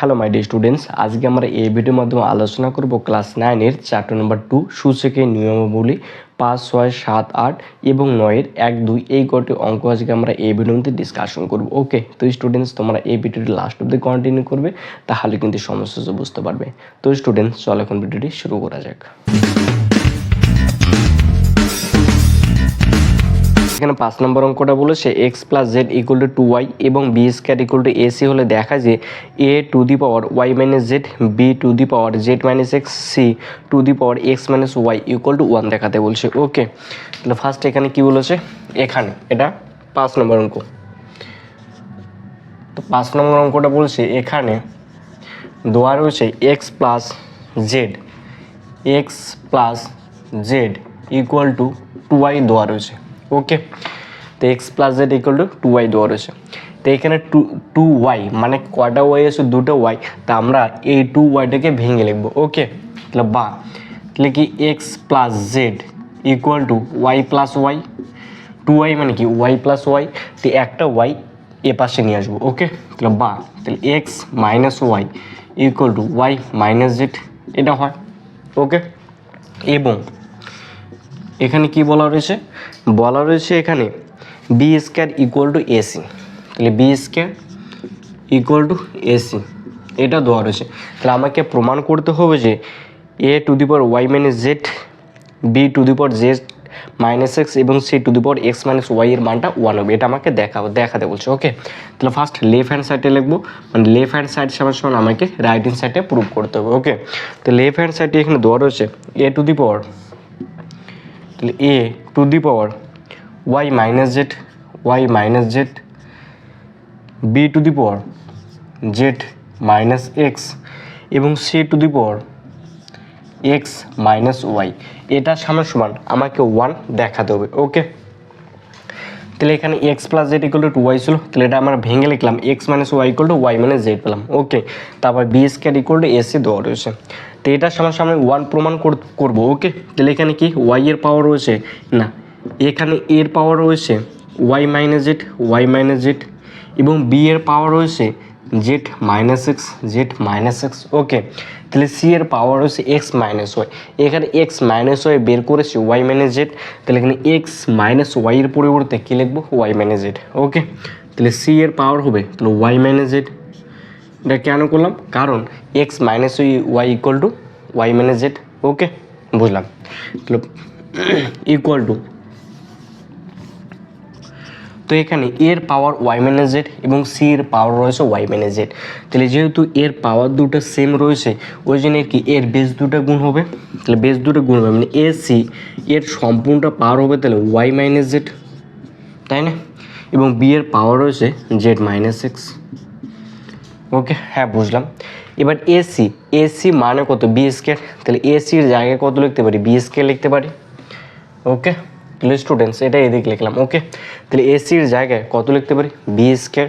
Hello my D students আজকে আমরা এই ভিডিওর মাধ্যমে আলোচনা করব ক্লাস নাইনের চ্যাপ্টার নম্বর টু সূচকের নিয়মাবলী পাঁচ, ছয়, সাত, আট এবং নয়ের এক, দুই, এই কটি অঙ্ক আজকে আমরা এই ভিডিওর মধ্যে ডিসকাশন করব ওকে তো স্টুডেন্টস তোমরা এই ভিডিওটি লাস্ট অব্দি কন্টিনিউ করবে, তাহলে কিন্তু সমস্যা বুঝতে পারবে। তো স্টুডেন্টস চল এখন ভিডিওটি শুরু করা যাক। এখানে পাঁচ নম্বর অঙ্কটা বলেছে X plus Z equal to two Y এবং B square equal to AC হলে দেখা যে A to the power Y minus Z B to the power Z minus X C to the power X minus Y equal to one দেখাতে বলছে। Okay তাহলে first এখানে কি বলেছে? এখানে, এটা পাঁচ নম্বর অঙ্ক। তো পাঁচ নম্বর অঙ্কটা বলছে এখানে দেওয়া রয়েছে X plus Z X plus Z equal to two Y দেওয়া রয়েছে। ওকে তো X plus Z equal to two Y দেওয়া রয়েছে। তো এখানে টু টু ওয়াই মানে কটা ওয়াই আছে? দুটো ওয়াই তা আমরা এই টু ওয়াইটাকে ভেঙে লিখব। ওকে তাহলে বা, তাহলে কি X plus Z equal to Y plus Y two Y মানে কি? ওয়াই প্লাস ওয়াই তো একটা ওয়াই এ পাশে নিয়ে আসব। ওকে তাহলে বা, তাহলে X minus Y equal to Y minus Z এটা হয়। ওকে এবং এখানে কি বলা রয়েছে? বলা রয়েছে এখানে B square equal to AC তাহলে B square equal to AC এটা দেওয়া রয়েছে। তাহলে আমাকে প্রমাণ করতে হবে যে A to the power Y minus Z B to the power Z minus X এবং C to the power X minus Y এর মানটা ওয়ান হবে। এটা আমাকে দেখাবো, দেখাতে বলছে ওকে তাহলে ফার্স্ট লেফট হ্যান্ড সাইডে লিখব মানে লেফট হ্যান্ড সাইড সমান সমান আমাকে রাইট হ্যান্ড সাইডে প্রুভ করতে হবে ওকে তো লেফট হ্যান্ড সাইডে এখানে দেওয়া রয়েছে এ টু দি পাওয়ার তাহলে A to the power Y minus Z Y minus Z B to the power Z minus X এবং C to the power X minus Y এটা সামনে সমান আমাকে ওয়ান দেখাতে হবে ওকে তাহলে এখানে X plus Z equal to Y ছিল, তাহলে এটা আমরা ভেঙে লিখলাম X minus Y equal to Y minus Z পেলাম ওকে তারপর B square equal to AC দেওয়া রয়েছে। তো এটার সামনে সামনে ওয়ান প্রমাণ কর- করব ওকে তাহলে এখানে কি ওয়াই এর পাওয়ার রয়েছে? না, এখানে এর পাওয়ার রয়েছে Y minus Z Y minus Z এবং বি এর পাওয়ার রয়েছে Z minus X Z minus X okay তাহলে সি এর পাওয়ার হচ্ছে এক্স মাইনাস ওয়াই এখানে এক্স মাইনাস ওয়াই বের করেছি ওয়াই মাইনাস জেড তাহলে এখানে এক্স মাইনাস ওয়াই এর পরিবর্তে কী লিখব? ওয়াই মাইনাস জেড ওকে তাহলে সি এর পাওয়ার হবে, তাহলে ওয়াই মাইনাস জেড এটা কেন করলাম? কারণ এক্স মাইনাস ওই Y equal to Y minus Z okay বুঝলাম। তাহলে ইকুয়াল টু তো এখানে এর পাওয়ার ওয়াই মাইনাস জেড এবং সি এর পাওয়ার রয়েছে ওয়াই মাইনাস জেড তাহলে যেহেতু এর পাওয়ার দুটো সেম রয়েছে, ওই জন্য কি এর বেস দুটো গুণ হবে। তাহলে বেস দুটো গুণ হবে মানে এ সি এর সম্পূর্ণটা পাওয়ার হবে তাহলে ওয়াই মাইনাস জেড তাই না? এবং বি এর পাওয়ার রয়েছে জেড মাইনাস এক্স ওকে হ্যাঁ বুঝলাম। এবার এসি এসি মানে কত? বি স্কেয়ার তাহলে এসির জায়গায় কত লিখতে পারি? বি স্কেয়ার লিখতে পারি। ওকে তাহলে স্টুডেন্টস এটা এদিকে লিখলাম ওকে তাহলে এসির জায়গায় কত লিখতে পারি? বি স্কেয়ার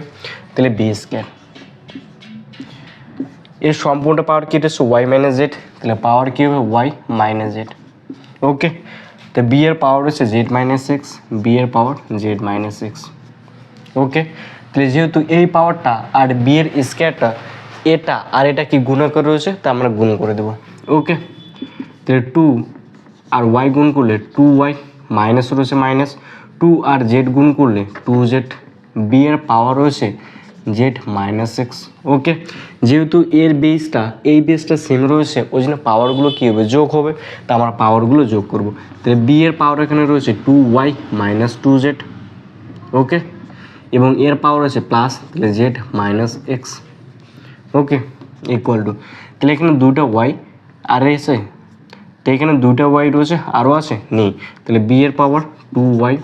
তাহলে বি স্কেয়ার এর সম্পূর্ণ পাওয়ার কি? এটা ওয়াই মাইনাস জেড তাহলে পাওয়ার কী হবে? ওয়াই মাইনাস জেড ওকে তো বি এর পাওয়ার হচ্ছে জেড মাইনাস সিক্স বি এর power Z minus six okay তাহলে যেহেতু এই পাওয়ারটা আর বি এর স্কোয়ারটা এটা আর এটা কি গুণ করে রয়েছে? তা আমরা গুণ করে দেবো ওকে তাহলে টু আর ওয়াই গুণ করলে টু ওয়াই মাইনাস রয়েছে মাইনাস টু আর জেড গুণ করলে টু জেড বি এর পাওয়ার রয়েছে জেড মাইনাস এক্স, ওকে? যেহেতু এর বেসটা, এই বেসটা সেম রয়েছে, ওই জন্য পাওয়ারগুলো কী হবে? যোগ হবে, তা আমরা পাওয়ারগুলো যোগ করব। তাহলে বি এর পাওয়ার এখানে রয়েছে two Y minus two Z, okay? এবং এর পাওয়ার আছে প্লাস, তাহলে Z minus X, okay? Equal to তাহলে এখানে দুটো ওয়াই, আর এসে তো এখানে দুটো ওয়াই রয়েছে, আরও আছে? নেই। তাহলে বি এর পাওয়ার টু ওয়াই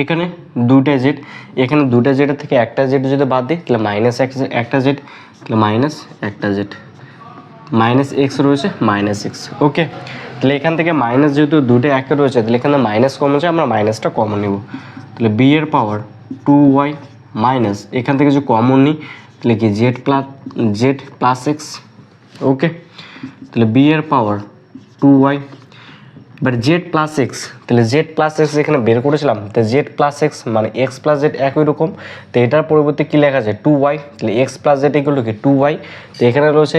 এখানে দুটা জেড এখানে দুটা জেডের থেকে একটা জেড যদি বাদ দিই, তাহলে মাইনাস একটা জেড তাহলে মাইনাস একটা জেড মাইনাস এক্স রয়েছে মাইনাস এক্স ওকে তাহলে এখান থেকে মাইনাস যেহেতু দুটো একে রয়েছে, তাহলে এখানে মাইনাস কমন আছে আমরা মাইনাসটা কমন নেব। তাহলে বি এর পাওয়ার টু ওয়াই মাইনাস এখান থেকে যে কমন নিই, তাহলে কি Z plus Z plus X okay তাহলে বি এর পাওয়ার টু ওয়াই এবার জেড প্লাস এক্স তাহলে জেড প্লাস এক্স এখানে বের করেছিলাম, তো জেড প্লাস এক্স মানে এক্স প্লাস জেড একই রকম, তো এটার পরিবর্তে কী লেখা আছে? টু ওয়াই তাহলে এক্স প্লাস জেড এগুলো কি? টু ওয়াই তো এখানে রয়েছে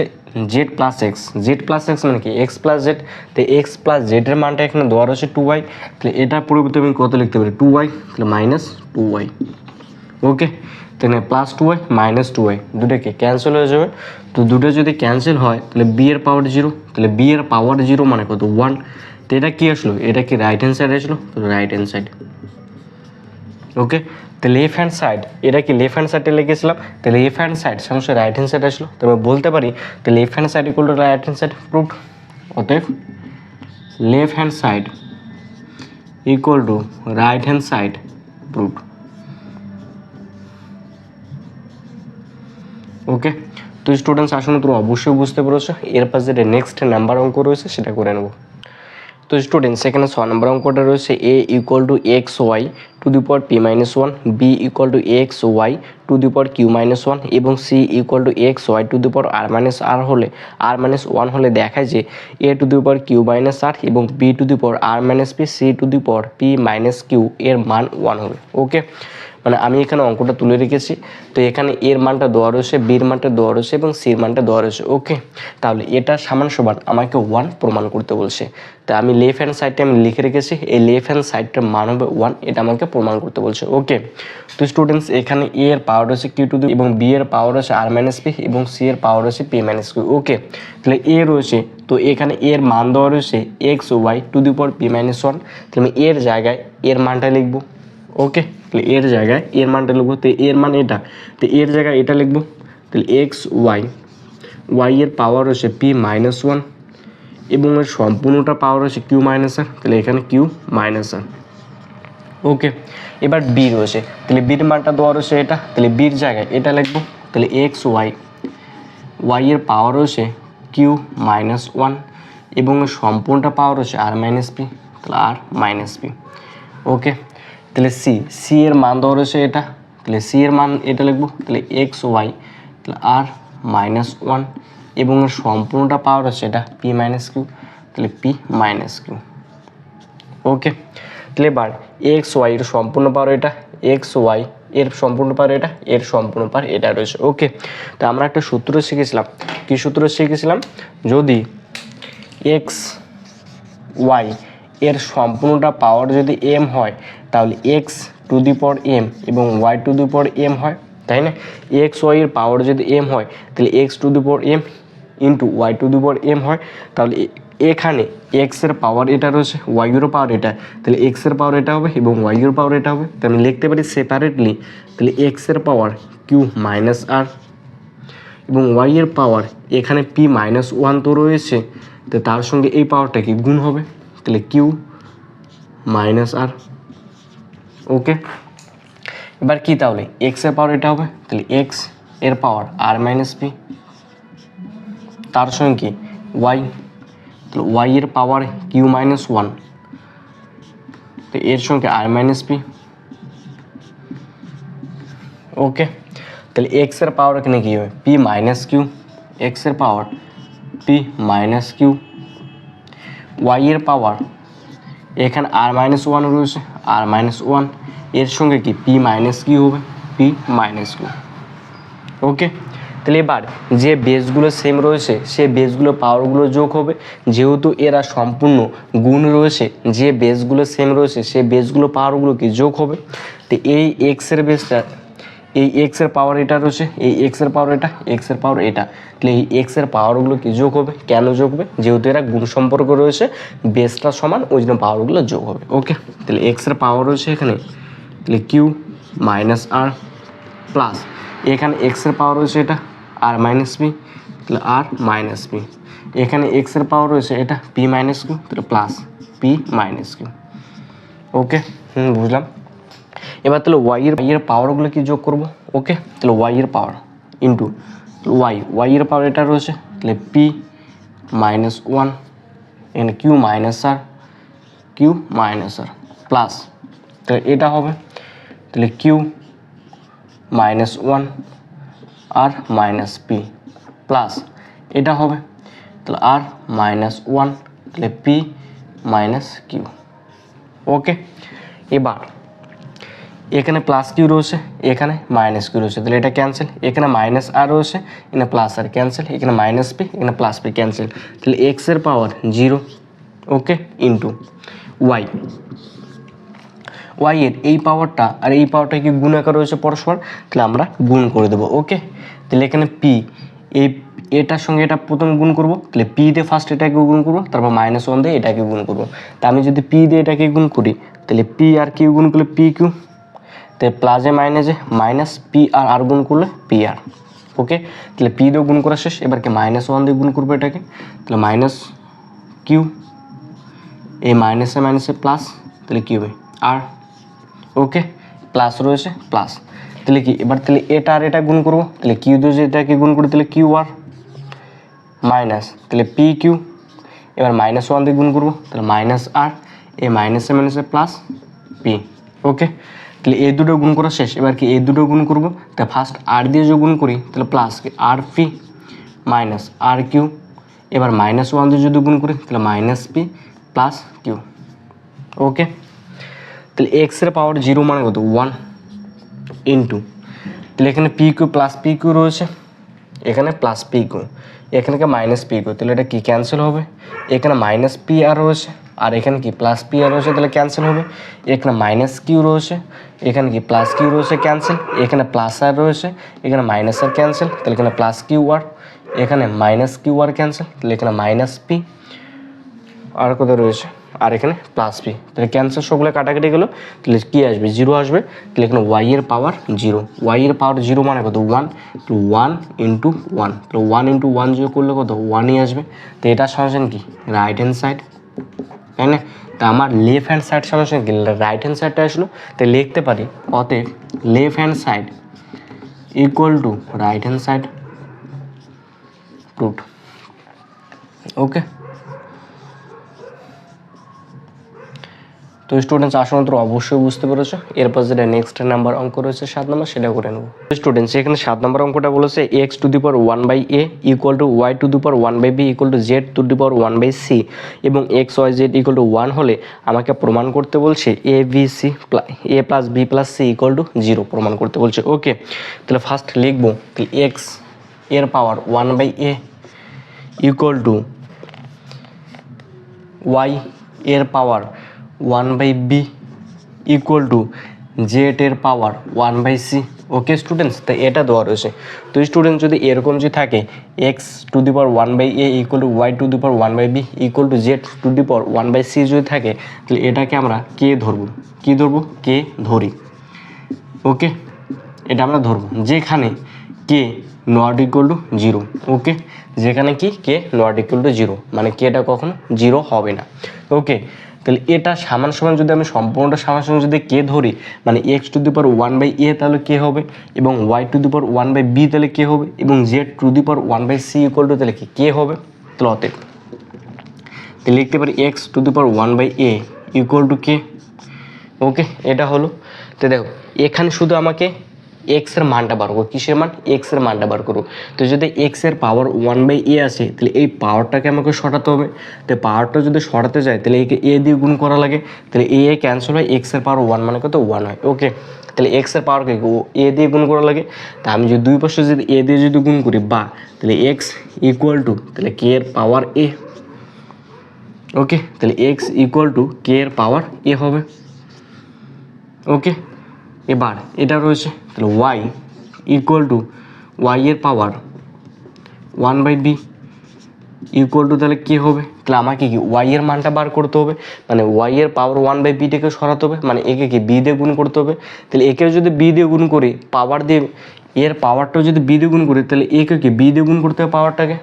Z plus X Z plus X মানে কি? এক্স প্লাস জেড তো এক্স প্লাস জেডের মানটা এখানে দেওয়া রয়েছে টু ওয়াই তাহলে এটার পরিবর্তে আমি কত লিখতে পারি? টু ওয়াই তাহলে মাইনাস টু ওয়াই ওকে তাহলে plus two Y minus two Y দুটো কি ক্যান্সেল হয়ে যাবে। তো দুটো যদি ক্যান্সেল হয়, তাহলে বি এর পাওয়ার জিরো তাহলে বি এর পাওয়ার জিরো মানে কত? ওয়ান তো এটা কী আসলো? এটা কি রাইট হ্যান্ড সাইড আসলো? তো রাইট হ্যান্ড সাইড ওকে তো লেফট হ্যান্ড সাইড এটা কি লেফট হ্যান্ড সাইডে লিখেছিলাম? তো লেফট হ্যান্ড সাইড সমস্যা রাইট হ্যান্ড সাইড আসলো। তো আমি বলতে পারি, তো left hand side equal to right hand side proof অতএব left hand side equal to right hand side proof okay তো স্টুডেন্টস আসলে তোমরা অবশ্যই বুঝতে পেরেছ। এর পাশে যেটা নেক্সট নাম্বার অঙ্ক রয়েছে, সেটা করে নেব। তো স্টুডেন্টস এখানে ছ নম্বর অঙ্কটা রয়েছে A equal to X Y to the power P minus one B equal to X Y to the power Q minus one এবং C equal to X Y to the power R minus R হলে R minus one হলে দেখায় যে A to the power Q minus R এবং B to the power R minus P C to the power P minus Q এর মান one হবে। ওকে মানে আমি এখানে অঙ্কটা তুলে রেখেছি। তো এখানে এর মানটা দেওয়া রয়েছে, বির মানটা দেওয়া রয়েছে এবং সির মানটা দেওয়া রয়েছে। ওকে, তাহলে এটা সমান সমান আমাকে ওয়ান প্রমাণ করতে বলছে। তো আমি লেফট হ্যান্ড সাইডটা আমি লিখে রেখেছি, এই লেফট হ্যান্ড সাইডটার মান হবে ওয়ান এটা আমাকে প্রমাণ করতে বলছে। ওকে, তো স্টুডেন্টস এখানে এ এর পাওয়ার রয়েছে কিউ টু দি এবং বি এর পাওয়ার রয়েছে আর মাইনাস পি এবং সি এর পাওয়ার রয়েছে পি মাইনাস কিউ ওকে, তাহলে এ রয়েছে, তো এখানে এর মান দেওয়া রয়েছে X Y to the power P minus one তাহলে আমি এর জায়গায় এর মানটা লিখব। ওকে তাহলে এর জায়গায় এর মানটা লিখব, তো এর মান এটা, তো এর জায়গায় এটা লিখব, তাহলে এক্স ওয়াই ওয়াই এর পাওয়ার হচ্ছে পি মাইনাস ওয়ান এবং এর সম্পূর্ণটা পাওয়ার হচ্ছে কিউ মাইনাস আর তাহলে এখানে কিউ মাইনাস আর ওকে এবার বি রয়েছে, তাহলে বির মানটা দেওয়া রয়েছে এটা, তাহলে বির জায়গায় এটা লিখব, তাহলে এক্স ওয়াই ওয়াই এর পাওয়ার হচ্ছে কিউ মাইনাস ওয়ান এবং সম্পূর্ণটা পাওয়ার হচ্ছে আর মাইনাস পি তাহলে আর মাইনাস পি ওকে তাহলে সি সি এর মান দেওয়া রয়েছে এটা। তাহলে সি এর মান এটা লিখব, তাহলে এক্স ওয়াই তাহলে আর মাইনাস ওয়ান এবং এর সম্পূর্ণটা পাওয়ার হচ্ছে এটা পি মাইনাস কিউ তাহলে পি মাইনাস কিউ ওকে তাহলে এবার এক্স ওয়াই এর সম্পূর্ণ পাওয়ার এটা এক্স ওয়াই এর সম্পূর্ণ পাওয়ার এটা, এর সম্পূর্ণ পাওয়ার এটা রয়েছে। ওকে তো আমরা একটা সূত্র শিখেছিলাম। কি সূত্র শিখেছিলাম? যদি এক্স ওয়াই এর সম্পূর্ণটা পাওয়ার যদি এম হয়, তাহলে x to the power M এবং Y to the power M হয়, তাই না? এক্স ওয়াই এর পাওয়ার যদি এম হয়, তাহলে X to the power M into Y to the power M হয়, তাহলে এখানে এক্সের পাওয়ার এটা রয়েছে ওয়াই এরও পাওয়ার এটা, তাহলে এক্সের পাওয়ার এটা হবে এবং ওয়াই এর পাওয়ার এটা হবে। তো আমি লিখতে পারি সেপারেটলি তাহলে এক্সের পাওয়ার কিউ মাইনাস আর এবং ওয়াই এর পাওয়ার এখানে পি মাইনাস ওয়ান তো রয়েছে, তো তার সঙ্গে এই পাওয়ারটা কি গুণ হবে। তাহলে কিউ মাইনাস আর ওকে এবার কি তাহলে? এক্সের পাওয়ার এটা হবে? তাহলে এক্সের পাওয়ার আর মাইনাস পি তার সঙ্গে কি? ওয়াই তাহলে ওয়াই এর পাওয়ার কিউ মাইনাস ওয়ান তো এর সঙ্গে আর মাইনাস পি ওকে তাহলে এক্সের পাওয়ার এখানে কী হবে? পি মাইনাস কিউ এক্সের power P minus Q Y এর পাওয়ার এখানে আর মাইনাস ওয়ান রয়েছে আর মাইনাস ওয়ানের সঙ্গে কি? পি মাইনাস কি হবে? পি মাইনাস কিউ ওকে তাহলে এবার যে বেসগুলো সেম রয়েছে সে বেসগুলো পাওয়ারগুলো যোগ হবে। যেহেতু এরা সম্পূর্ণ গুণ রয়েছে, যে বেসগুলো সেম রয়েছে সে বেসগুলো পাওয়ারগুলো কি যোগ হবে। তো এই এক্সের বেসটা এই এক্সের পাওয়ার এটা রয়েছে, এই এক্সের পাওয়ার এটা এক্সের পাওয়ার এটা। তাহলে এই এক্স এক্সের পাওয়ারগুলো কি যোগ হবে? কেন যোগ হবে? যেহেতু এরা গুণ সম্পর্ক রয়েছে বেসটা সমান, ওই জন্য পাওয়ারগুলো যোগ হবে ওকে তাহলে এক্সের পাওয়ার রয়েছে এখানে, তাহলে কিউ মাইনাস আর প্লাস এখানে এক্সের পাওয়ার রয়েছে এটা আর মাইনাস বি তাহলে আর মাইনাস বি এখানে এক্সের পাওয়ার রয়েছে এটা পি মাইনাস কিউ তাহলে plus P minus Q okay হুম, বুঝলাম। এবার তাহলে ওয়াই এর এর পাওয়ারগুলো কি যোগ করব? ওকে তাহলে ওয়াই এর power into Y Y power এটা রয়েছে, তাহলে পি মাইনাস ওয়ান এখানে Q minus R Q minus R plus তাহলে এটা হবে, তাহলে Q minus one R minus P plus এটা হবে, তাহলে আর মাইনাস ওয়ান তাহলে পি মাইনাস কিউ ওকে এবার এখানে প্লাস কিউ রয়েছে, এখানে মাইনাস কিউ রয়েছে। তাহলে এটা ক্যান্সেল এখানে মাইনাস আর রয়েছে, এখানে প্লাস আর ক্যান্সেল এখানে মাইনাস পি এখানে প্লাস পি ক্যান্সেল তাহলে এক্সের power zero okay into Y Y এর এই পাওয়ারটা আর এই পাওয়ারটা কি গুণ আকার রয়েছে পরস্পর? তাহলে আমরা গুণ করে দেবো ওকে তাহলে এখানে পি এই, এটার সঙ্গে এটা প্রথম গুণ করব, তাহলে পি দিয়ে ফার্স্ট এটাকে গুণ করব, তারপর মাইনাস ওয়ান দিয়ে এটাকে গুণ করব। তা আমি যদি পি দিয়ে এটাকে গুণ করি, তাহলে পি আর কিউ গুণ করলে পি কিউ তাহলে প্লাসে মাইনাসে মাইনাস পি আর আর গুণ করলে পি আর ওকে তাহলে পি দিয়েও গুণ করা শেষ, এবার কি মাইনাস ওয়ান দিয়ে গুণ করব এটাকে? তাহলে মাইনাস কিউ এই মাইনাসে মাইনাসে প্লাস তাহলে কিউবে আর ওকে প্লাস রয়েছে প্লাস তাহলে কি, এবার তাহলে এটা আর এটা গুণ করব, তাহলে কিউ দিয়ে এটাকে গুণ করি, তাহলে কিউ আর মাইনাস তাহলে পি কিউ এবার মাইনাস ওয়ান দিয়ে গুণ করব, তাহলে মাইনাস আর এ মাইনাসে মাইনাসে প্লাস পি ওকে তাহলে এই দুটো গুণ করা শেষ। এবার কি এই দুটো গুণ করব? তাহলে ফার্স্ট আর দিয়ে যদি গুণ করি, তাহলে plus R P minus R Q এবার মাইনাস ওয়ান দিয়ে যদি গুণ করি, তাহলে minus P plus Q okay তাহলে এক্সের পাওয়ার জিরো মানে কত? ওয়ান ইন্টু তাহলে এখানে P Q plus P Q রয়েছে। এখানে প্লাস পি কিউ এখানে কি মাইনাস পি কিউ তাহলে এটা কি ক্যান্সেল হবে? এখানে মাইনাস পি আর রয়েছে। আর এখানে কি প্লাস পি আর রয়েছে, তাহলে ক্যান্সেল হবে। এখানে মাইনাস কিউ রয়েছে, এখানে কি প্লাস কিউ রয়েছে ক্যান্সেল এখানে প্লাস আর রয়েছে, এখানে মাইনাস আর ক্যান্সেল তাহলে এখানে প্লাস কিউ আর এখানে মাইনাস কিউ আর ক্যান্সেল তাহলে এখানে মাইনাস পি আর কোথায় রয়েছে? আর এখানে প্লাস পি তাহলে ক্যান্সেল সবগুলো কাটাকাটি গেলো, তাহলে কী আসবে? জিরো আসবে। তাহলে এখানে ওয়াই এর পাওয়ার জিরো ওয়াই এর পাওয়ার জিরো মানে কত? One two one into one তাহলে ওয়ান ইন্টু ওয়ান জিরো করলে কত? ওয়ানই আসবে। তো এটা সমাধান কি? রাইট হ্যান্ড সাইড তাই না? তা আমার লেফট হ্যান্ড সাইড সঙ্গে সঙ্গে রাইট হ্যান্ড সাইডটা আসলো তাই লিখতে পারি, অতএব left hand side equal to right hand side root okay তো স্টুডেন্টস আসলে তো অবশ্যই বুঝতে পেরেছ। এরপর যেটা নেক্সট নাম্বার অঙ্ক রয়েছে, সাত নম্বর সেটা করে নেব। স্টুডেন্টস এখানে সাত নম্বর অঙ্কটা বলেছে X to the power one by A equal to Y to the power one by B equal to Z to the power one by C এবং X Y Z equal to one হলে আমাকে প্রমাণ করতে বলছে A B C A plus B plus C equal to zero প্রমাণ করতে বলছে। Okay তাহলে ফার্স্ট লিখব, তাহলে এক্সের power one by A equal to Y এর power one by B equal to Z এর power one by C okay students তো এটা দেওয়া রয়েছে। তো স্টুডেন্ট যদি এরকম যদি থাকে X to the power one by A equal to Y to the power one by B equal to Z to the power one by C যদি থাকে, তাহলে এটাকে আমরা কে ধরবো। কি ধরবো? কে ধরি। ওকে এটা আমরা ধরবো। যেখানে K not equal to zero okay যেখানে কি? K not equal to zero মানে কেটা কখনো জিরো হবে না। ওকে তাহলে এটা সামান সমান যদি আমি সম্পূর্ণটা সমান সমান যদি কে ধরি মানে X to the power one by A তাহলে কে হবে এবং Y to the power one by B তাহলে কে হবে এবং Z to the power one by C equal to তাহলে কি কে হবে? তাহলে অতএব তাহলে লিখতে পারি X to the power one by A equal to K okay এটা হলো। তো দেখো, এখানে শুধু আমাকে এক্সের মানটা বার করব। কিসের মান? এক্সের মানটা বার করব। তো যদি এক্সের পাওয়ার ওয়ান বাই এ আসে, তাহলে এই পাওয়ারটাকে আমাকে সরাতে হবে। তো পাওয়ারটা যদি সরাতে যায়, তাহলে একে এ দিয়ে গুণ করা লাগে। তাহলে এ এ ক্যান্সেল হয় এক্সের পাওয়ার ওয়ান মানে কত? ওয়ান হয়। ওকে তাহলে এক্সের পাওয়ারকে এ দিয়ে গুণ করা লাগে। তা আমি যদি দুই পাশে যদি এ দিয়ে যদি গুণ করি, বা, তাহলে এক্স ইকুয়াল টু তাহলে কে এর পাওয়ার এ ওকে তাহলে এক্স ইকুয়াল টু কে এর পাওয়ার এ হবে। ওকে এবার এটা রয়েছে, তাহলে ওয়াই ইকুয়াল টু ওয়াই এর power one by B equal to তাহলে কী হবে? তাহলে আমাকে কি ওয়াই এর মানটা বার করতে হবে? মানে ওয়াই এর পাওয়ার ওয়ান বাই বিটাকে সরাতে হবে মানে একে কি বি দিয়ে গুণ করতে হবে? তাহলে একে যদি বি দিয়ে গুণ করি পাওয়ার দিয়ে এর পাওয়ারটাও যদি বি দিয়ে গুণ করি, তাহলে একে কি বি দিয়ে গুণ করতে হবে পাওয়ারটাকে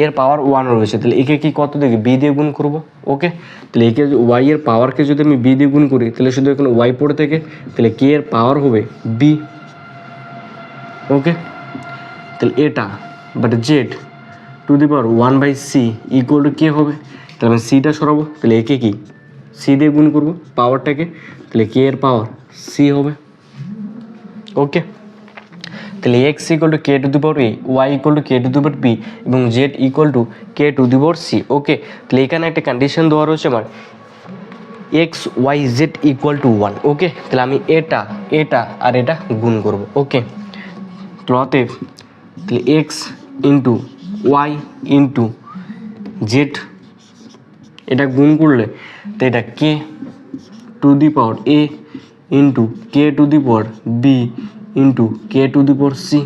এর পাওয়ার ওয়ান রয়েছে। তাহলে একে কি কত দেখি? বি দিয়ে গুণ করব। ওকে তাহলে একে ওয়াই এর পাওয়ারকে যদি আমি বি দিয়ে গুণ করি, তাহলে শুধু এখানে ওয়াই পড়ে থেকে, তাহলে কে এর পাওয়ার হবে বি ওকে তাহলে এটা but Z to the power one by C equal to K হবে। তাহলে আমি সিটা সরাবো। তাহলে একে কি? সি দিয়ে গুণ করব পাওয়ারটাকে তাহলে কে এর পাওয়ার সি হবে। ওকে তাহলে X equal to K to the power A Y equal to K to the power B এবং Z equal to K to the power C okay তাহলে এখানে একটা কন্ডিশন দেওয়া রয়েছে আমার X Y Z equal to one okay তাহলে আমি এটা এটা আর এটা গুণ করব ওকে তাহলে অতএব তাহলে X into Y into Z এটা গুণ করলে, তো এটা K to the power A into K to the power B into K to the power C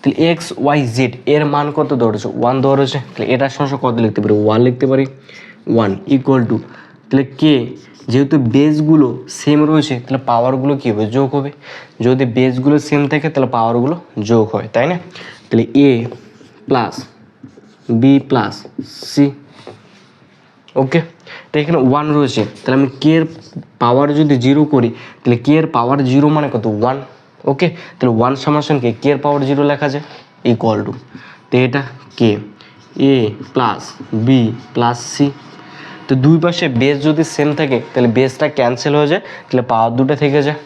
তাহলে এক্স ওয়াই জেড এর মান কত রয়েছে ওয়ান রয়েছে তাহলে এটার সমস্যা কত লিখতে পারি? ওয়ান লিখতে পারি। ওয়ান ইকুয়াল টু তাহলে কে যেহেতু বেসগুলো সেম রয়েছে, তাহলে পাওয়ারগুলো কী হবে? যোগ হবে। যদি বেসগুলো সেম থাকে, তাহলে পাওয়ারগুলো যোগ হয়, তাই না? তাহলে A plus B plus C okay তো এখানে ওয়ান রয়েছে। তাহলে আমি কে এর পাওয়ার যদি জিরো করি, তাহলে কে এর পাওয়ার জিরো মানে কত? One okay? তাহলে ওয়ান সমাসনকে কে? এর পাওয়ার জিরো লেখা যায়? ইকুয়াল টু তো এটা K? A plus B plus C তো দুই পাশে বেস যদি সেম থাকে, তাহলে বেসটা ক্যান্সেল হয়ে যায়, তাহলে পাওয়ার দুটো থেকে যায়।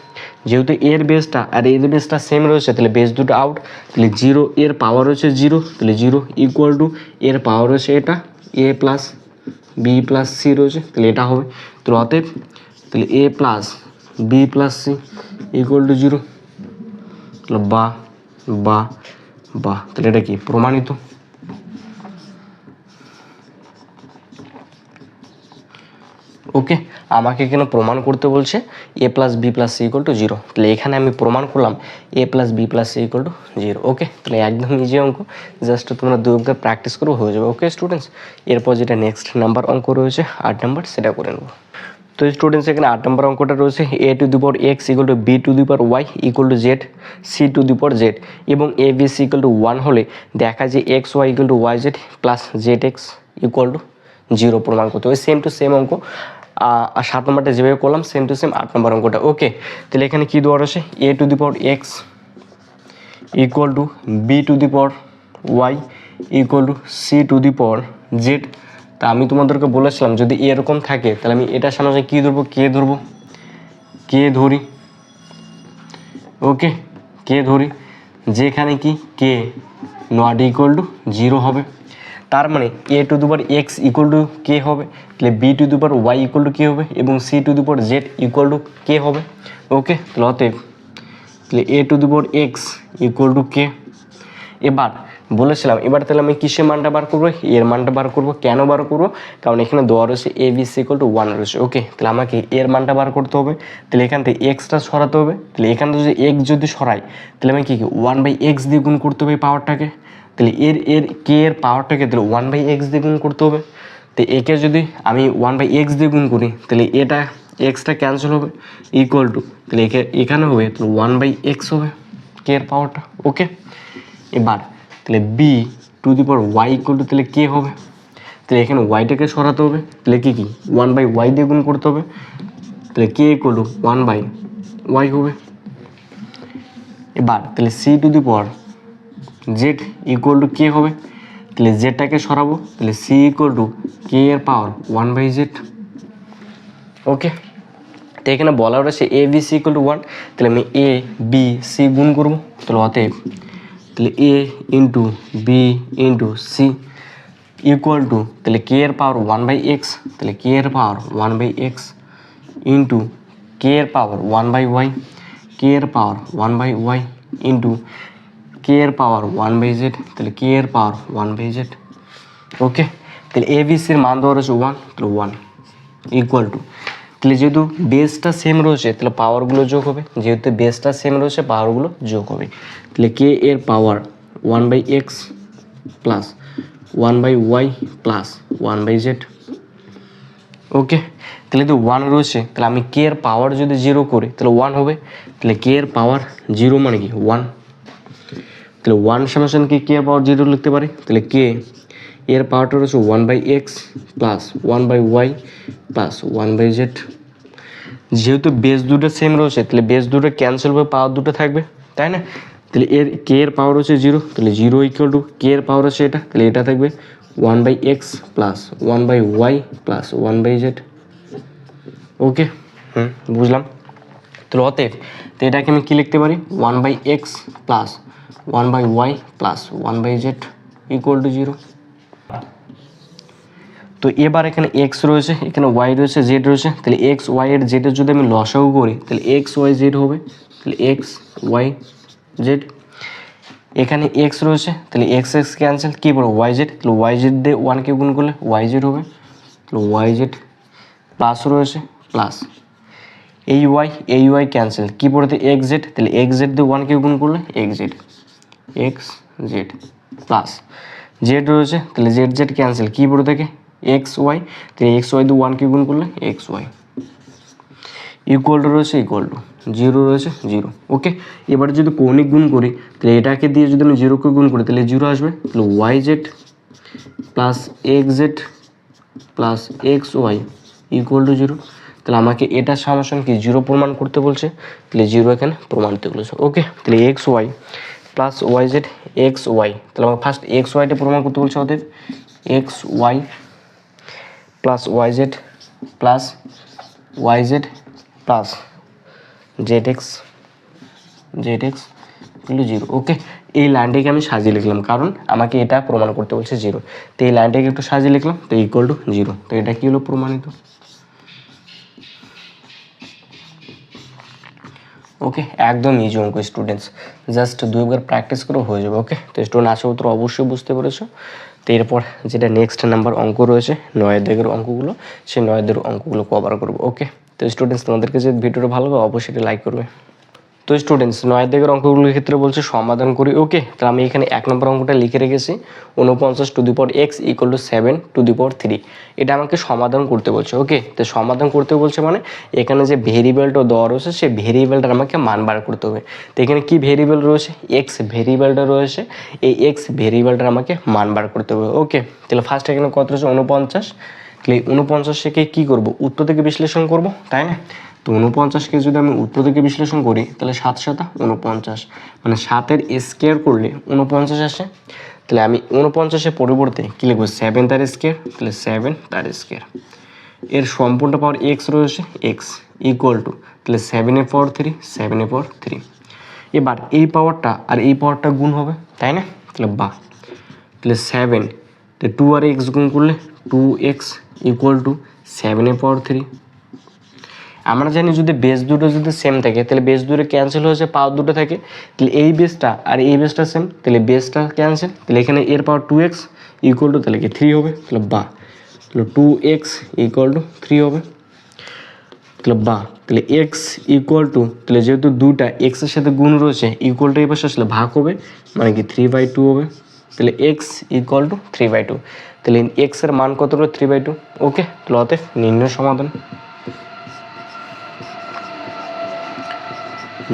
যেহেতু এর বেসটা আর এর বেসটা সেম রয়েছে, তাহলে বেস দুটো আউট তাহলে জিরো এর পাওয়ার রয়েছে জিরো তাহলে জিরো ইকুয়াল টু এর পাওয়ার রয়েছে এটা A plus B plus C রয়েছে, তাহলে এটা হবে। তো অতএব, তাহলে A plus B plus C equal to zero তাহলে বা বা বা। তাহলে এটা কি? প্রমাণিত? ওকে, আমাকে কেন প্রমাণ করতে বলছে A plus B plus C equal to zero. তাহলে এখানে আমি প্রমাণ করলাম A plus B plus C equal to zero. Okay, তাহলে একদম নিজে অঙ্ক। জাস্ট তোমরা দু অঙ্কের প্র্যাকটিস করে, হয়ে যাবে। ওকে স্টুডেন্টস এরপর যেটা নেক্সট নাম্বার অঙ্ক রয়েছে, আট নাম্বার সেটা করে নেব। তো স্টুডেন্টস এখানে আট নম্বর অঙ্কটা রয়েছে A to the power X equal to B to the power Y equal to Z C to the power Z এবং A B C equal to one হলে দেখা যায় X Y equal to Y Z plus Z X equal to zero প্রমাণ করতে হবে। Same to same অঙ্ক। আর সাত নম্বরটা যেভাবে করলাম সেম টু সেম আট নম্বর অঙ্কটা। ওকে তাহলে এখানে কী দেওয়া রয়েছে? A to the power X equal to B to the power Y equal to C to the power Z তা আমি তোমাদেরকে বলেছিলাম, যদি এরকম থাকে, তাহলে আমি এটার সামনে কী ধরবো, কে ধরবো? কে ধরি? ওকে কে ধরি? যেখানে কি K not equal to zero হবে। তার মানে এ টু দুবার এক্স ইকুয়াল টু কে হবে, তাহলে বি টু দুবার ওয়াই ইকুয়াল টু কে হবে, এবং সি টু দুবার জেড ইকুয়াল টু কে হবে। ওকে তাহলে অতএব, তাহলে A to the power X equal to K এবার বলেছিলাম, এবার তাহলে আমি কিসের মানটা বার করব? এর মানটা বার করব? কেন বার করব? কারণ এখানে দেওয়া রয়েছে A B C equal to one রয়েছে। ওকে তাহলে আমাকে এর মানটা বার করতে হবে। তাহলে এখান থেকে এক্সটা সরাতে হবে। তাহলে এখান থেকে যদি এক্স যদি সরাই, তাহলে আমি কী কি? ওয়ান বাই এক্স দিয়ে গুণ করতে হবে পাওয়ারটাকে তাহলে এর এর কে এর পাওয়ারটাকে তাহলে ওয়ান বাই এক্স দিয়ে গুণ করতে হবে। তো একে যদি আমি ওয়ান বাই এক্স দিয়ে গুণ করি, তাহলে এটা এক্সটা ক্যান্সেল হবে। ইকুয়াল টু তাহলে এখানে হবে, তাহলে ওয়ান বাই এক্স হবে কে এর পাওয়ারটা ওকে এবার তাহলে B to the power Y equal to তাহলে কে হবে? তাহলে এখানে ওয়াইটাকে সরাতে হবে। তাহলে কী কী? ওয়ান বাই ওয়াই দিয়ে গুণ করতে হবে। তাহলে K equal to one by Y হবে। এবার তাহলে C to the power Z equal to K হবে। তাহলে জেডটাকে সরাবো। তাহলে সি ইকুয়াল টু কে এর power one by Z okay তো এখানে বলা রয়েছে A B C equal to one তাহলে আমি এ বি সি গুণ করব। তাহলে অতএব তাহলে A into B into C equal to তাহলে কে এর পাওয়ার ওয়ান বাই এক্স তাহলে কে এর power one by X into K এর power one by Y K এর power one by Y into K এর পাওয়ার ওয়ান বাই জেড তাহলে কে এর power one by Z okay তাহলে এ বি সির মান দেওয়া রয়েছে ওয়ান তাহলে ওয়ান ইকুয়াল টু তাহলে যেহেতু বেসটা সেম রয়েছে, তাহলে পাওয়ারগুলো যোগ হবে। যেহেতু বেসটা সেম রয়েছে পাওয়ারগুলো যোগ হবে। তাহলে কে এর power one by X plus one by Y plus one by Z okay তাহলে যদি ওয়ান রয়েছে, তাহলে আমি কে এর পাওয়ার যদি জিরো করি, তাহলে ওয়ান হবে। তাহলে কে এর পাওয়ার জিরো মানে কি? ওয়ান তাহলে ওয়ান সমাসন কি কে এর পাওয়ার জিরো লিখতে পারি? তাহলে কে এর পাওয়ারটা রয়েছে one by X plus one by Y plus one by Z যেহেতু বেস দুটো সেম রয়েছে তাহলে বেস দুটো ক্যান্সেল হবে পাওয়ার দুটো থাকবে তাই না? তাহলে এর কে এর পাওয়ার হচ্ছে জিরো তাহলে জিরো ইকুয়াল টু কে এর পাওয়ার হচ্ছে এটা তাহলে এটা থাকবে one by X plus one by Y plus one by Z okay hmm. বুঝলাম? তাহলে অতএব তো এটাকে আমি কী লিখতে পারি? One by X plus one by Y plus one by Z equal to zero তো এবার এখানে এক্স রয়েছে, এখানে ওয়াই রয়েছে জেড রয়েছে, তাহলে এক্স ওয়াই এর জেডের যদি আমি লসাগু করি, তাহলে এক্স ওয়াই জেড হবে, তাহলে এক্স ওয়াই জেড এখানে এক্স রয়েছে, তাহলে এক্স এক্স ক্যান্সেল কী পড়ো ওয়াই জেড তাহলে ওয়াই জেড দিয়ে ওয়ানকে গুণ করলে ওয়াই জেড হবে, তাহলে ওয়াই জেড প্লাস রয়েছে প্লাস এই ওয়াই এই ওয়াই ক্যান্সেল কী পড়তে এক্স জেড তাহলে এক্স জেড দিয়ে ওয়ানকে গুণ করলে X Z X Z plus Z রয়েছে, তাহলে জেড জেড ক্যান্সেল কী পড়ে থাকে এক্স ওয়াই তাহলে এক্স ওয়াই দিয়ে ওয়ানকে গুণ করলে এক্স ওয়াই ইকুয়াল টু রয়েছে ইকুয়াল টু জিরো রয়েছে জিরো ওকে এবার যদি কৌণিক গুণ করি, তাহলে এটাকে দিয়ে যদি আমি জিরোকে গুণ করি, তাহলে জিরো আসবে। তাহলে Y Z plus X Z plus X Y equal to zero তাহলে আমাকে এটা সামসান কি জিরো প্রমাণ করতে বলছে, তাহলে জিরো এখানে প্রমাণিত বলেছে। ওকে তাহলে X Y plus Y Z X Y তাহলে আমাকে ফার্স্ট এক্স ওয়াইটা প্রমাণ করতে বলছে ওদের X Y plus Y Z plus Y Z plus Z X Z X equal zero okay এই লাইনটাকে আমি সাজিয়ে লিখলাম, কারণ আমাকে এটা প্রমাণ করতে বলছে জিরো তো এই লাইনটাকে একটু সাজিয়ে লিখলাম, তো ইকুয়াল টু জিরো তো এটা কি হলো প্রমাণিত? ওকে একদম ইজি অঙ্ক স্টুডেন্টস জাস্ট দুইবার প্র্যাকটিস করে হয়ে যাবে ওকে তো স্টুডেন্ট আশা উত্তর অবশ্যই বুঝতে পেরেছ। তো এরপর যেটা নেক্সট নাম্বার অঙ্ক রয়েছে, নয় দিকের অঙ্কগুলো, সেই নয় দিকের অঙ্কগুলো কভার করব ওকে তো স্টুডেন্টস তোমাদেরকে যে ভিডিওটা ভালো হবে অবশ্যই লাইক করবে। তো স্টুডেন্টস নয় দিকের অঙ্কগুলোর ক্ষেত্রে বলছে সমাধান করি ওকে তাহলে আমি এখানে এক নম্বর অঙ্কটা লিখে রেখেছি। উনপঞ্চাশ টু দি পর X equal to seven to the পর থ্রি এটা আমাকে সমাধান করতে বলছে ওকে তো সমাধান করতে বলছে মানে এখানে যে ভেরিয়েবলটা দেওয়া রয়েছে, সেই ভেরিয়েবলটা আমাকে মান বার করতে হবে। তো এখানে কী ভেরিয়েবল রয়েছে? এক্স ভেরিয়েবলটা রয়েছে, এই এক্স ভেরিয়েবলটা আমাকে মান বার করতে হবে ওকে তাহলে ফার্স্ট এখানে কত রয়েছে? উনপঞ্চাশ তাহলে এই উনপঞ্চাশকে কী করব? উত্তর থেকে বিশ্লেষণ করব, তাই না? তো উনপঞ্চাশকে যদি আমি উত্তর থেকে বিশ্লেষণ করি, তাহলে সাত সাতা উনপঞ্চাশ মানে সাতের স্কেয়ার করলে উনপঞ্চাশ আসে। তাহলে আমি উনপঞ্চাশের পরিবর্তে কী লিখব? সেভেন তার স্কেয়ার তাহলে সেভেন তার স্কেয়ার এর সম্পূর্ণ পাওয়ার এক্স রয়েছে এক্স ইকুয়াল টু তাহলে সেভেনের পাওয়ার থ্রি সেভেনের পাওয়ার থ্রি এবার এই পাওয়ারটা আর এই পাওয়ারটা গুণ হবে, তাই না? তাহলে বা তাহলে সেভেন টু আর এক্স গুণ করলে টু এক্স ইকুয়াল টু সেভেনের পাওয়ার থ্রি আমরা জানি যদি বেস দুটো যদি সেম থাকে, তাহলে বেস দুটো ক্যান্সেল হয়েছে পাওয়ার দুটো থাকে, তাহলে এই বেসটা আর এই বেসটা সেম তাহলে বেসটা ক্যান্সেল তাহলে এখানে এর power two X equal to তাহলে কি থ্রি হবে? তাহলে বা। তাহলে two X equal to three হবে। তাহলে বা। তাহলে এক্স ইকুয়াল টু তাহলে যেহেতু দুটা এক্সের সাথে গুণ রয়েছে ইকুয়াল টু এই পাশে আসলে ভাগ হবে মানে কি থ্রি বাই টু হবে। তাহলে X equal to three by two তাহলে এক্সের মান কত হলো? থ্রি বাই টু ওকে তাহলে অতএব নির্ণয় সমাধান।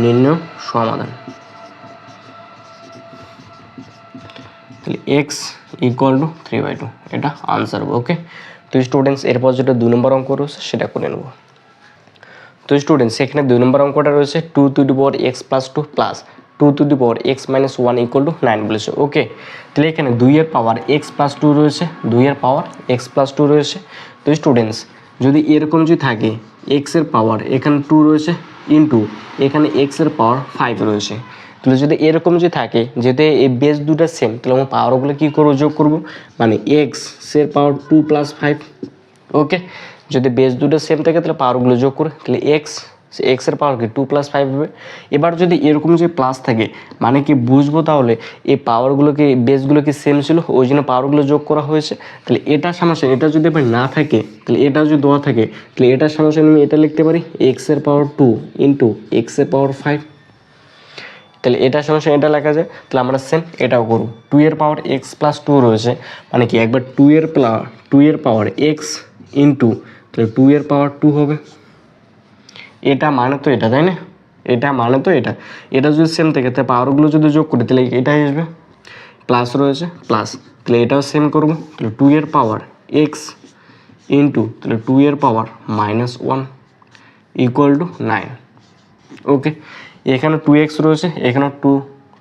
নির্ণয় সমাধান। তাহলে X equal to three by two এটা আনসার হবে ওকে তো স্টুডেন্টস এরপর যেটা দুই নম্বর অঙ্ক রয়েছে, সেটা করে নেব। তো স্টুডেন্টস এখানে দুই নম্বর অঙ্কটা রয়েছে two to the power X plus two plus two to the power X minus one equal to nine বলেছে ওকে তাহলে এখানে দুইয়ের পাওয়ার এক্স প্লাস টু রয়েছে দুইয়ের পাওয়ার এক্স প্লাস টু রয়েছে। তো স্টুডেন্টস যদি এরকম যদি থাকে এক্সের পাওয়ার এখানে টু রয়েছে ইন্টু এখানে এক্সের পাওয়ার ফাইভ রয়েছে। তাহলে যদি এরকম যদি থাকে, যেহেতু এই বেস দুটা সেম তাহলে আমার পাওয়ারগুলো কী করব, যোগ করব? মানে এক্সের power two plus five okay যদি বেস দুটো সেম থাকে, তাহলে পাওয়ারগুলো যোগ করে, তাহলে এক্স এক্সের পাওয়ার কি টু প্লাস ফাইভ হবে? এবার যদি এরকম যদি প্লাস থাকে মানে কি বুঝব তাহলে এই পাওয়ারগুলোকে বেসগুলো কি সেম ছিল, ওই জন্য পাওয়ারগুলো যোগ করা হয়েছে। তাহলে এটা সমস্যা এটা যদি এবার না থাকে, তাহলে এটা যদি দেওয়া থাকে, তাহলে এটার সমস্যা আমি এটা লিখতে পারি এক্সের পাওয়ার টু ইন্টু এক্সের পাওয়ার ফাইভ তাহলে এটা সমস্যা এটা লেখা যায়, তাহলে আমরা সেম এটাও করব। টু এর পাওয়ার এক্স প্লাস টু রয়েছে মানে কি একবার টু এর পাওয়ার টু এর পাওয়ার এক্স ইন্টু তাহলে টু এর পাওয়ার টু হবে। এটা মানে তো এটা, তাই না? এটা মানে তো এটা। এটা যদি সেম থাকে তাহলে পাওয়ারগুলো যদি যোগ করি, তাহলে এটাই আসবে। প্লাস রয়েছে প্লাস তাহলে এটাও সেম করব। তাহলে টু এর পাওয়ার এক্স ইন্টু তাহলে টু এর power minus one equal to nine okay এখানে টু এক্স রয়েছে, এখানে টু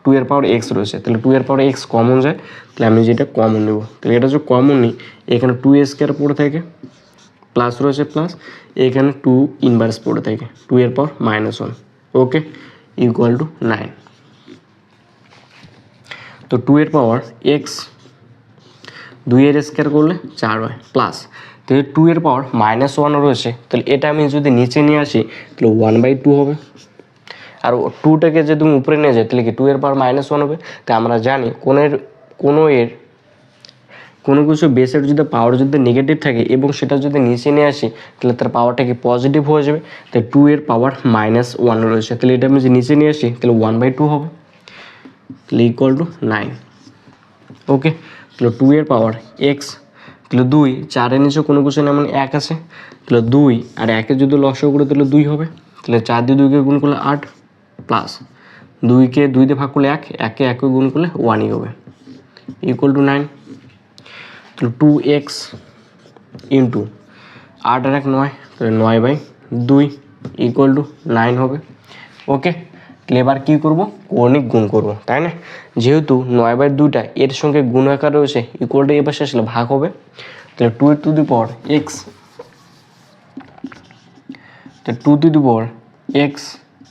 টু এর পাওয়ার এক্স রয়েছে। তাহলে টু এর পাওয়ার এক্স কমন যায়। তাহলে আমি যেটা কমন নেব, তাহলে এটা যদি কমন নিই, এখানে টু স্কোয়ার পড়ে থাকে। প্লাস রয়েছে প্লাস এখানে টু ইনভার্স পড়ে থাকে টু এর পর minus one okay equal to nine তো টু এর পাওয়ার এক্স দুই এর স্কোয়ার করলে চার হয় প্লাস তাহলে টু এর পাওয়ার মাইনাস ওয়ান রয়েছে, তাহলে এটা আমি যদি নিচে নিয়ে আসি, তাহলে ওয়ান বাই টু হবে। আর টুটাকে যদি তুমি উপরে নিয়ে যাই, তাহলে কি টু এর পাওয়ার মাইনাস ওয়ান হবে? তা আমরা জানি কোনের, কোনো এর কোনো কিছু বেসের যদি পাওয়ার যদি নেগেটিভ থাকে এবং সেটা যদি নিচে নিয়ে আসি, তাহলে তার পাওয়ারটা কি পজিটিভ হয়ে যাবে? তাই টু এর পাওয়ার মাইনাস ওয়ান রয়েছে। তাহলে এটা আমি যদি নিচে নিয়ে আসি, তাহলে ওয়ান বাই টু হবে। তাহলে ইকুয়াল টু নাইন ওকে তাহলে টু এর পাওয়ার এক্স তাহলে দুই, চারের নিচে কোনো কিছু না মানে এক আছে। তাহলে দুই আর একে যদি লসও করে, তাহলে দুই হবে। তাহলে চার দিয়ে দুইকে গুণ করলে আট প্লাস দুইকে দুই দিয়ে ভাগ করলে এক, একে একে গুণ করলে ওয়ানই হবে। Equal to nine two X into আট আর এক নয় তাহলে নয় বাই দুই ইকুয়াল টু নাইন হবে ওকে তাহলে এবার কী করব কৌণিক গুণ করব তাই না যেহেতু নয় বাই দুইটা এর সঙ্গে গুণ আকার রয়েছে ইকুয়াল টু এবার আসলে ভাগ হবে তাহলে two to the power X তাহলে two to the power X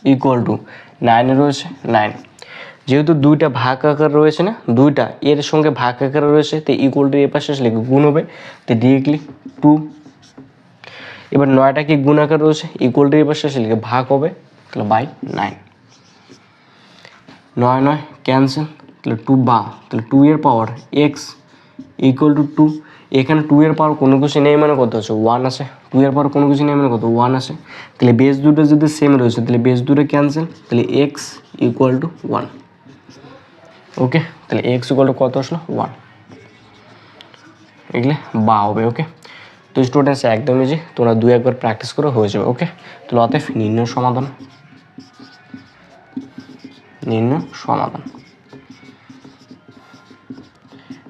equal to নাইনে রয়েছে নাইন যেহেতু দুইটা ভাগ আকার রয়েছে না, দুইটা, এর সঙ্গে ভাগ আকার রয়েছে, তো ইকুয়াল টু এ পাশে আসলে গুণ হবে? তো ডিরেক্টলি টু এবার নয়টা কি গুণ আকার রয়েছে? ইকুয়াল টু এ পাশে আসলে ভাগ হবে? তাহলে বাই নাইন নয় নয় ক্যান্সেল তাহলে টু বা, তাহলে টু এর power X equal to two এখানে টু এর পাওয়ার কোনো কিছু নেই মানে কত আছে? ওয়ান আছে। টু এর পাওয়ার কোনো কিছু নেই মানে কত? ওয়ান আছে। তাহলে বেস দুটো যদি সেম রয়েছে, তাহলে বেস দুটো ক্যান্সেল তাহলে X equal to one okay তাহলে এক্স ইকুয়াল টু কত আসলো? ওয়ান এগুলো বা হবে ওকে তো স্টুডেন্টস একদম ইজি তোমরা দু একবার প্র্যাকটিস করে, হয়ে যাবে ওকে তাহলে অতএব নির্ণয় সমাধান। নির্ণয় সমাধান।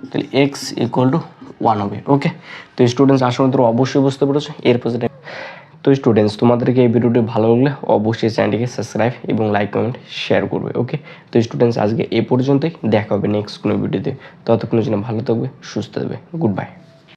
তাহলে এক্স ইকুয়াল টু ওয়ান হবে ওকে তো স্টুডেন্টস আসলে তোমরা অবশ্যই বুঝতে পেরেছ, এরপর তো স্টুডেন্টস তোমাদেরকে এই ভিডিওটি ভালো লাগলে অবশ্যই চ্যানেলটিকে সাবস্ক্রাইব এবং লাইক কমেন্ট শেয়ার করবে ওকে তো স্টুডেন্টস আজকে এ পর্যন্তই, দেখা হবে নেক্সট কোনো ভিডিওতে ততক্ষণের জন্য ভালো থাকবে, সুস্থ থাকবে। Good bye